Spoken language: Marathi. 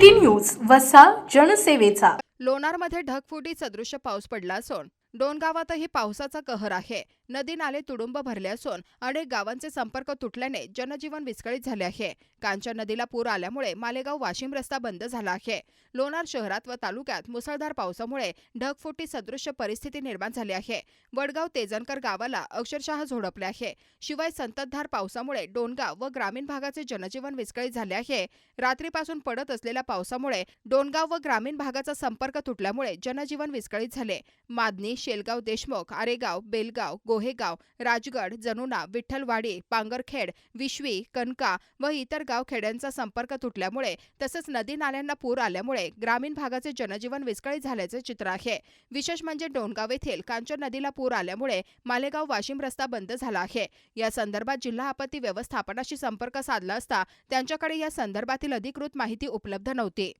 City news वसा जनसेवेचा. लोणारमध्ये ढगफुटी सदृश्य पाऊस पडला असून डोणगावातही पावसाचा कहर आहे. नदी नाले तुडुंब भरले असून अनेक गावांचे संपर्क तुटल्याने जनजीवन विस्कळीत झाले आहे. कांचन नदीला पूर आल्यामुळे मालेगाव वाशिम रस्ता बंद झाला आहे. लोणार शहरात व तालुक्यात मुसळधार पावसामुळे ढगफुटी सदृश्य परिस्थिती निर्माण झाली आहे. वडगाव तेजनकर गावाला अक्षरशः झोडपले आहे. शिवाय संततधार पावसामुळे डोणगाव व ग्रामीण भागाचे जनजीवन विस्कळीत झाले आहे. रात्रीपासून पडत असलेल्या पावसामुळे डोणगाव व ग्रामीण भागाचा संपर्क तुटल्यामुळे जनजीवन विस्कळीत झाले. मादनी शेलगाव देशमुख आरेगाव बेलगाव गोहेगाव राजगड जनुना विठ्ठलवाडी पांगरखेड विश्वी कनका व इतर गाव खेड्यांचा संपर्क तुटल्यामुळे तसंच नदी नाल्यांना पूर आल्यामुळे ग्रामीण भागाचे जनजीवन विस्कळीत झाल्याचे चित्र आहे. विशेष म्हणजे डोणगाव येथील कांचन नदीला पूर आल्यामुळे मालेगाव वाशिम रस्ता बंद झाला आहे. या संदर्भात जिल्हा आपत्ती व्यवस्थापनाशी संपर्क साधला असता त्यांच्याकडे या संदर्भातील अधिकृत माहिती उपलब्ध नव्हती.